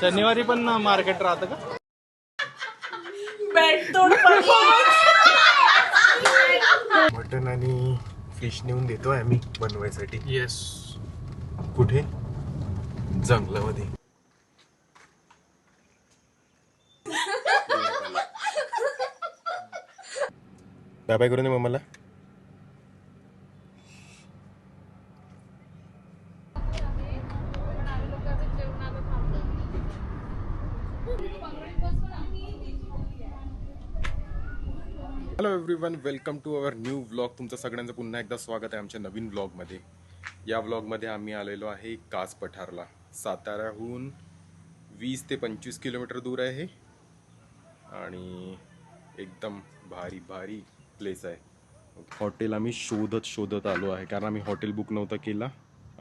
शनिवारी पण मार्केट राहतं का? बेडतोड मटन आणि फिश नेऊन देतोय आम्ही बनवायसाठी. येस कुठे? जंगलामध्ये. बाय बाय करून दे मम्माला. Hello everyone welcome to our new vlog तुमचं सगळ्यांचं पुन्हा एकदा स्वागत आहे आमच्या नवीन व्लॉगमध्ये या व्लॉगमध्ये आम्ही आलेलो आहे कास पठारला. साताऱ्याहून वीस ते पंचवीस किलोमीटर दूर आहे आणि एकदम भारी भारी प्लेस आहे. हॉटेल आम्ही शोधत शोधत आलो आहे. कारण आम्ही हॉटेल बुक नव्हता केला.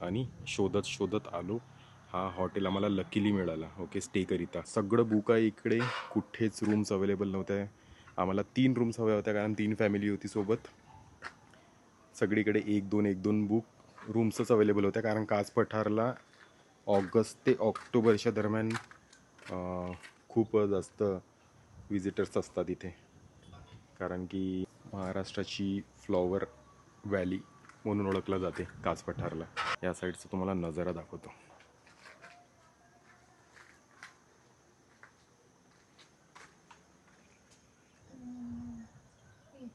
आणि शोधत शोधत आलो. हा हॉटेल आम्हाला लकीली मिळाला. ओके स्टे करिता. सगळं बुक आहे इकडे. कुठेच रूम्स अवेलेबल नव्हत्या आम्हाला तीन रूम्स हव्या होत्या कारण तीन फॅमिली होती सोबत. सगळीकडे एक दोन एक दोन बुक रूम्सच अवेलेबल होत्या कारण कास पठारला ऑगस्ट ते ऑक्टोबरच्या दरम्यान खूप जास्त विजिटर्स असतात इथे. कारण की महाराष्ट्राची फ्लॉवर व्हॅली म्हणून ओळखलं जाते कास पठारला. या साईडचा तुम्हाला नजारा दाखवतो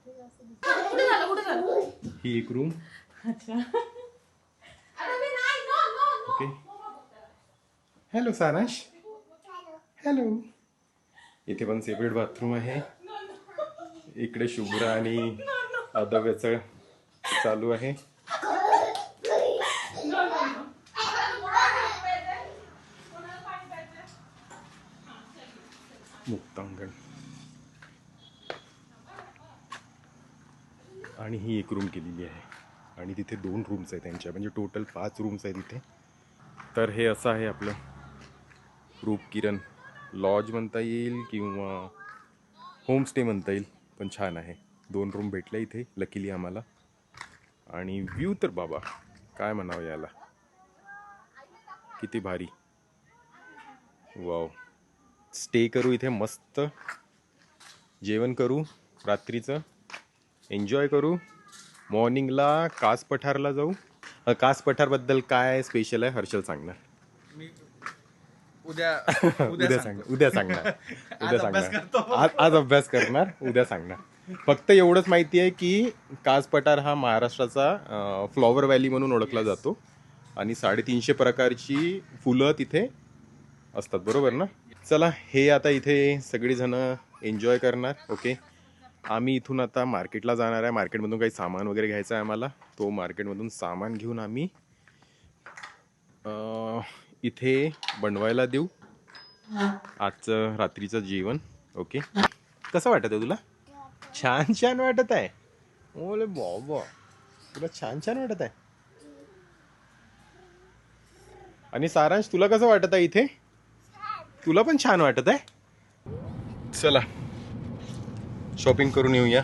कुठे झालं कुठे एक रूम अच्छा. ओके हॅलो सारांश हॅलो इथे पण सेपरेट बाथरूम आहे. इकडे शुभ्रा आणि अदव्याचं चालू आहे. मुक्तांगण. आणि ही एक रूम केलेली आहे. आणि तिथे दोन रूम्स आहेत त्यांच्या. म्हणजे टोटल पाच रूम्स आहेत इथे. तर हे असं आहे आपलं रूप किरण लॉज म्हणता येईल किंवा होमस्टे म्हणता येईल पण छान आहे. दोन रूम भेटल्या इथे लकीली आम्हाला. आणि व्ह्यू तर बाबा काय म्हणावं याला. किती भारी. वाव स्टे करू इथे मस्त. जेवण करू रात्रीचं. एन्जॉय करू. मॉर्निंगला कास पठारला जाऊ. कास पठारबद्दल काय स्पेशल आहे हर्षल सांगणार. मी उद्या उद्या सांग उद्या सांगणार. उद्या सांगणार. आज आज अभ्यास करणार. उद्या सांगणार. फक्त एवढंच माहिती आहे की कास पठार हा महाराष्ट्राचा फ्लॉवर व्हॅली म्हणून ओळखला जातो. आणि साडेतीनशे प्रकारची फुलं तिथे असतात. बरोबर ना? चला हे आता इथे सगळीजण एन्जॉय करणार. ओके आम्ही इथून आता मार्केटला जाणार आहे. मार्केटमधून काही सामान वगैरे घ्यायचं आहे आम्हाला. तो मार्केटमधून सामान घेऊन आम्ही इथे बनवायला देऊ. आजचं रात्रीचं जेवण. ओके? कसं वाटत आहे तुला? छान छान वाटत आहे. ओले बाबा. तुला छान छान वाटत आहे. आणि सारांश तुला कसं वाटत आहे इथे? तुला पण छान वाटत आहे? चला. शॉपिंग करून येऊया.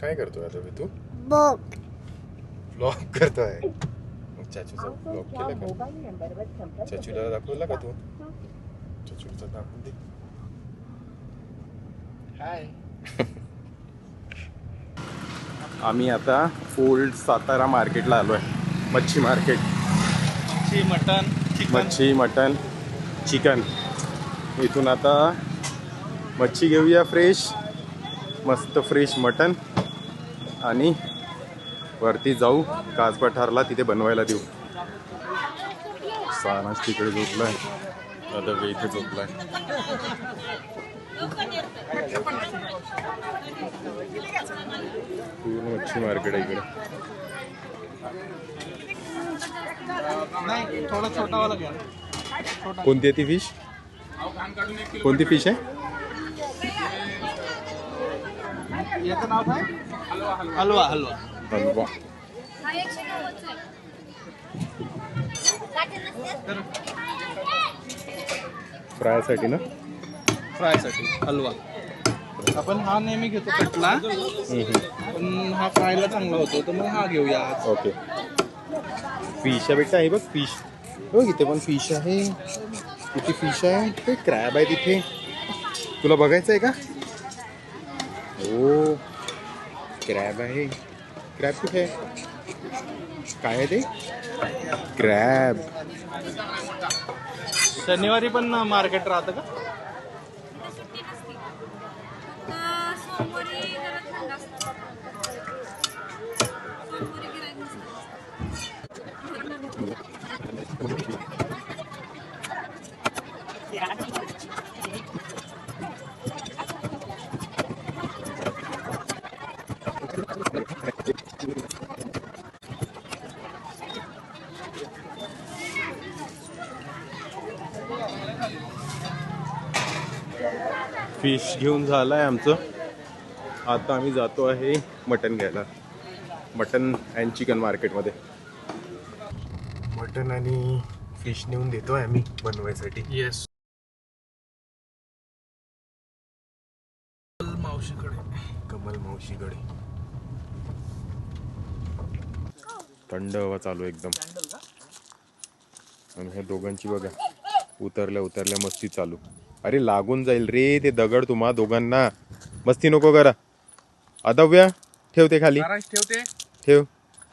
काय करतोय आता तू Book. ब्लॉग करतोय. चाचूचा ब्लॉग केला का? चाचूला दाखवला का तू? चाचूचा दाखवून दे. हाय आम्ही आता ओल्ड सातारा मार्केटला आलो आहे मच्छी मार्केट ची मटन चिकन मच्छी मटन चिकन इथून आता मच्छी घेऊया फ्रेश. मस्त फ्रेश मटन आणि वरती जाऊ. कास पठारला तिथे बनवायला देऊ. सारांश तिकडे झोपलाय. वे इथे झोपलाय. पूर्ण मच्छी मार्केट आहे इकडे. कोणती आहे ती फिश कोणती फिश आहे? याचं नाव काय? हलवा हलवा. हलवा फ्रायसाठी ना? फ्रायसाठी. हलवा. आपण हा नेहमी घेतो कटला. पण हा फ्रायला चांगला होतो तर मग हा घेऊया. ओके. फिश भेटतं आहे बघ फिश. हो इथे पण फिश आहे. किती फिश आहे. ते क्रॅब आहे तिथे तुला बघायचं आहे का? हो क्रॅब आहे क्रॅब कुठे आहे काय आहे ते क्रॅब शनिवारी पण मार्केट राहतं का? फिश घेऊन झालं आहे आमचं. आता आम्ही जातो आहे मटन घ्यायला. मटन अँड चिकन मार्केटमध्ये मटन आणि फिश नेऊन देतो आहे आम्ही बनवायसाठी. येस मावशीकडे. कमल मावशीकडे. थंड हवा चालू आहे एकदम. आणि ह्या दोघांची बघा उतरल्या उतरल्या मस्ती चालू. अरे लागून जाईल रे ते दगड तुम्हा दोघांना. मस्ती नको करा. अदव्या ठेव ते खाली. महाराज ठेवते ठेव.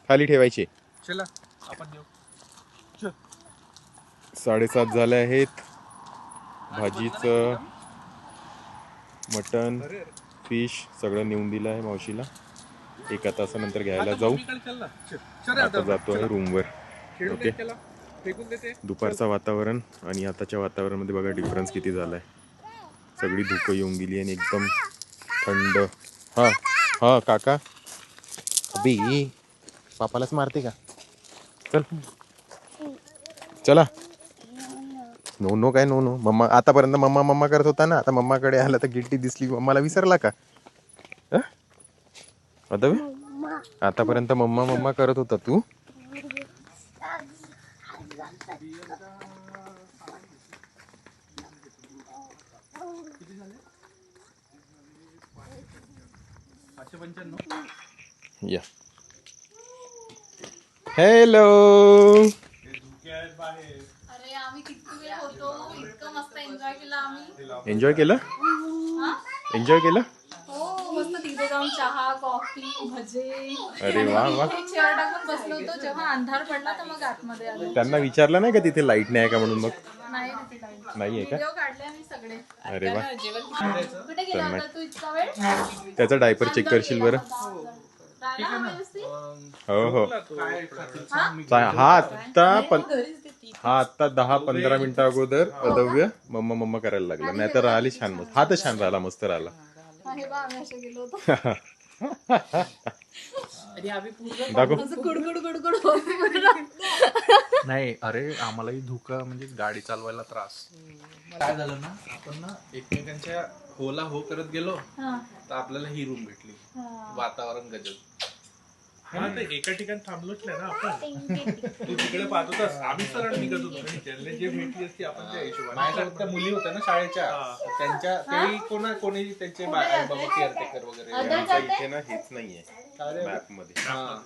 खाली ठेवायचे. चला आपण देऊ. साडेसात झाले आहेत. भाजीचं मटन फिश सगळं नेऊन दिलं आहे मावशीला. एका तासानंतर घ्यायला जाऊ. आता जातो आहे रूमवर ओके दुपारचं वातावरण आणि आताच्या वातावरणामध्ये बघा डिफरन्स किती झालाय. सगळी धुकं येऊन गेली आणि एकदम थंड. हा हा काका. अबे पापालाच मारते का? चल. चला. नो नो काय नो नो. मम्मा आतापर्यंत मम्मा मम्मा करत होता ना. आता मम्माकडे आला तर गिल्टी दिसली. मम्माला विसरला का? आता? आतापर्यंत मम्मा मम्मा करत होता तू? पाचशे पंच्याण्णव. या. हॅलो अरे आम्ही किती वेळ होतो इतकं मस्त एन्जॉय केला आम्ही. एन्जॉय केलं? एन्जॉय केलं? जाऊन चहा कॉफी भजे. अरे वा वा. चेअर टाकून बसलो होतो जेव्हा अंधार पडला तर मग आतमध्ये आलो. त्यांना विचारलं नाही का तिथे लाइट नाही आहे का म्हणून मग? नाही तिथे आहे का? व्हिडिओ काढले आम्ही सगळे. अरे वा. कुठे गेला होता तू इतका वेळ? त्याचा डायपर चेक करशील बरं. राहिला हा व्यवस्थित? हो हो. हा? चा- हा आत्ता पण. हा आत्ता दहा पंधरा मिनिटं अगोदर अदव्य मम्मा मम्मा करायला लागला. नाही तर राहिली छान. मस्त. हा तर छान राहिला मस्त राहिला. हा, हे बा आम्ही असे गेलो होतो दाखव असं कुडकुड कुडकुड होत. नाही अरे आम्हालाही धुका म्हणजे गाडी चालवायला त्रास. काय झालं ना आपण ना एकमेकांच्या होला हो करत गेलो हा. तर आपल्याला ही रूम भेटली. हा. वातावरण गजब. हा. ते एका ठिकाणी थांबलोच नाही ना आपण. तू तिकडे पाहत होतास आम्ही सरळ निघत होतो. आणि त्यांना जे भेटली असती आपण त्या हिशोबाने माझ्यासोबत त्या मुली होत्या ना शाळेच्या त्यांच्या तेही कोणा कोणी त्यांचे बा- आई बाबा केअरटेकर वगैरे. आमच्या इथे ना हेच नाहीये. मॅपमध्ये. हा.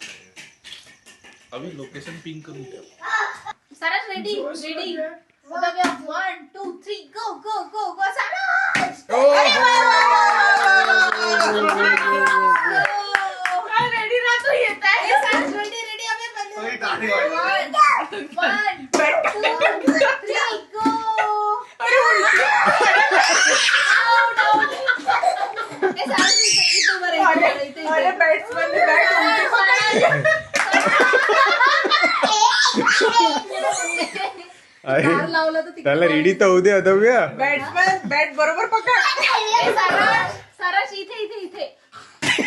अभि लोकेशन पिंक करून ठेव. Saras ready ready one two three go go go go Saras! अरे त्याला रेडी तर होऊ दे अदव्य. बॅट्समन बॅट बरोबर पकड. सरस इथे इथे इथे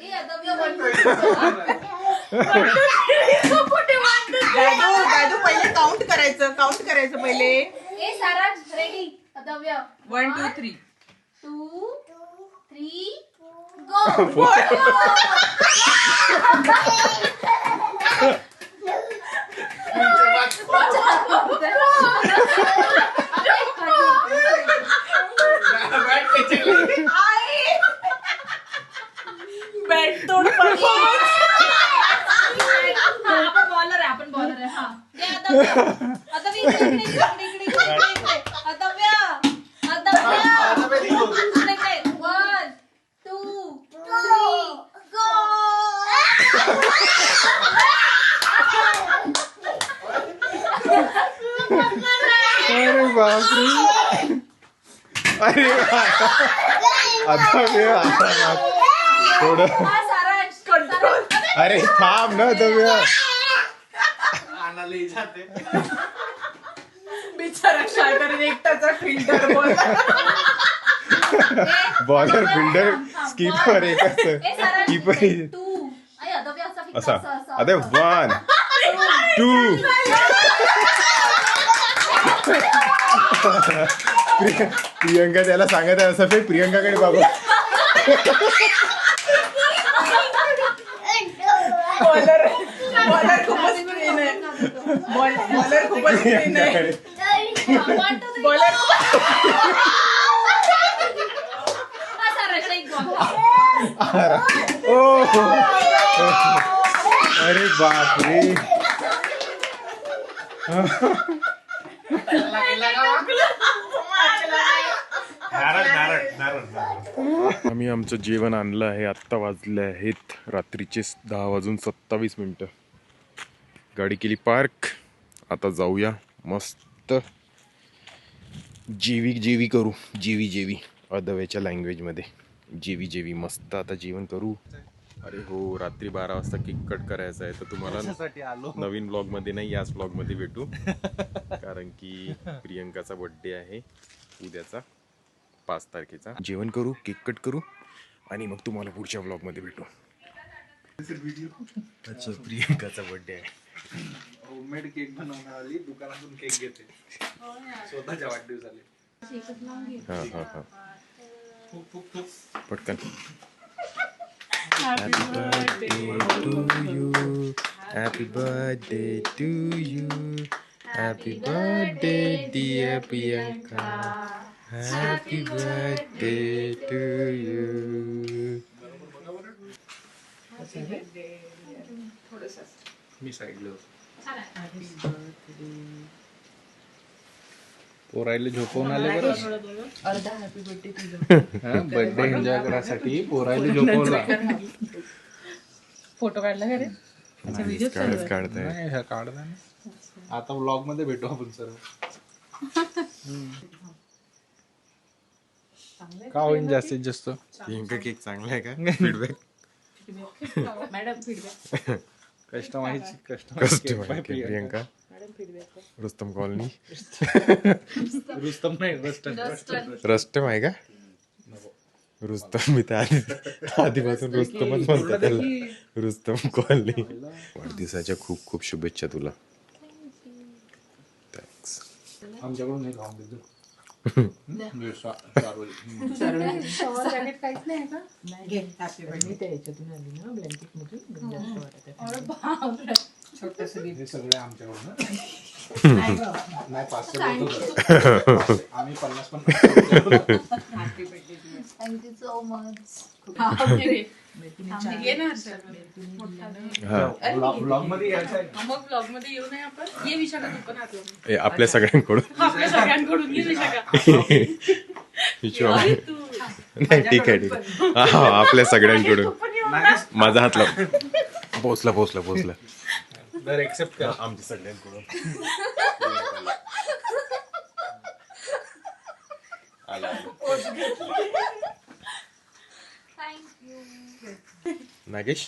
ए, अदव्य one, two, दादू दादू पहिले काउंट करायचं काउंट करायचं पहिले ए Saras ready Advay one two three two three go bat तोड परफॉर्मन्स बॉल आता मी इकडे, इकडे, इकडे, इकडे, इकडे, इकडे, इकडे. आता व्या. आता व्या. इकडे, इकडे. One, two, three, go. अरे बापरे अरे आता वेळ आता थोडं. अरे थांब ना आता वेळ बिचारा शाळकरी एकटाचा फिल्टर बोलला बॉलर फिल्डर स्कीपर एकच. Keeper Two. आई, आता व्या असा अरे. वन टू प्रियंका त्याला सांगत आहे असं फे प्रियंकाकडे बाबा बॉलर बॉलर खूपच स्क्रीन आहे बॉलर खूपच स्क्रीन आहे प्रियंकाकडे One, two, three, bowler go. हा, सारांश, एक बॉल. ओ अरे बापरे. आम्ही आमचं जेवण आणलं आहे आत्ता वाजले आहेत. रात्रीचे दहा वाजून सत्तावीस मिनटं. गाडी केली पार्क. आता जाऊया. मस्त. जेवी जेवी करू. जेवी जेवी. अदव्याच्या लँग्वेजमध्ये जेवी जेवी. मस्त आता जेवण करू. अरे हो रात्री बारा वाजता केक कट करायचा आहे. तर तुम्हाला आलो. नवीन ब्लॉगमध्ये नाही याच ब्लॉगमध्ये भेटू. कारण की प्रियंकाचा बर्थडे आहे उद्याचा पाच तारखेचा. जेवण करू केक कट करू आणि मग तुम्हाला पुढच्या ब्लॉगमध्ये भेटू. अच्छा प्रियंकाचा बर्थडे आहे. होममेड केक बनवणार आली दुकानातून केक घेते. स्वतःच्या वाढदिवसाले. हा हा हा. पटकन. Happy birthday to you happy birthday to you happy birthday dear Priyanka happy birthday to you मी साईडला पोरायला झोपवून आले बरं. बर्थडे एन्जॉय करायसाठी पोरायला झोपवला. फोटो काढला का रे? काढत काढताय. नाही ह्या काढला नाही. आता ब्लॉगमध्ये भेटू आपण सर्व. का होईन जास्तीत जास्त? प्रियंका केक चांगला आहे का? फीडबॅक मॅडम फीडबॅक कस्टमाइज कस्ट कस्टमाइज प्रियंका. रुस्तम कॉलनी. रुस्तम नाही रस्टन रस्टम आहे का? रुस्तम मी तर आधी आधीपासून रुस्तमच म्हणतो त्याला. रुस्तम कॉलनी. वाढदिवसाच्या खूप खूप शुभेच्छा तुला. थँक्स आमच्याकडून नाही खाऊन देतो छोटस हे सगळे आमच्याकडून नाही पाचशे बोलतो तर. आम्ही पन्नास पण थँक्यू सो मच ब्लॉगमध्ये यायचं आहे. मग ब्लॉगमध्ये येऊ नये आपण. ये विशाखा तू पण आतला ए, आपल्या सगळ्यांकडून. आपल्या सगळ्यांकडून. ये विशाखा. विश्वा नाही ठीक आहे ठीक आहे. हा, हा आपल्या सगळ्यांकडून. माझा हात लाव. पोचला पोचला पोचला तर एक्सेप्ट कर. आमच्या सगळ्यांकडून आला, नागेश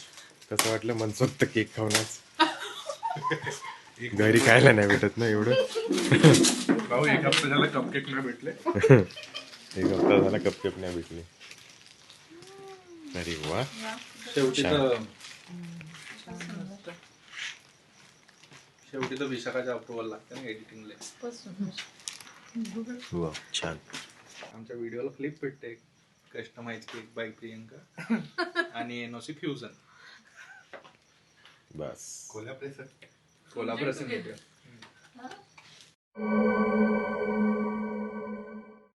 कसं वाटलं मनसोक्त केक खाऊन आज? घरी खायला नाही भेटत ना एवढं. भाऊ एक हप्ता झाला कपकेक नाही भेटले. एक हप्ता झाला कपकेप नाही भेटले. अरे वा. शेवटी तर शेवटी तर विशाखाच्या अप्रुव्हल लागतं ना एडिटिंगला वा छान. आमच्या व्हिडिओला क्लिप भेटते. कस्टमाइज केक बाय प्रियंका आणि एनओसी फ्युजन बस. कोल्हापूर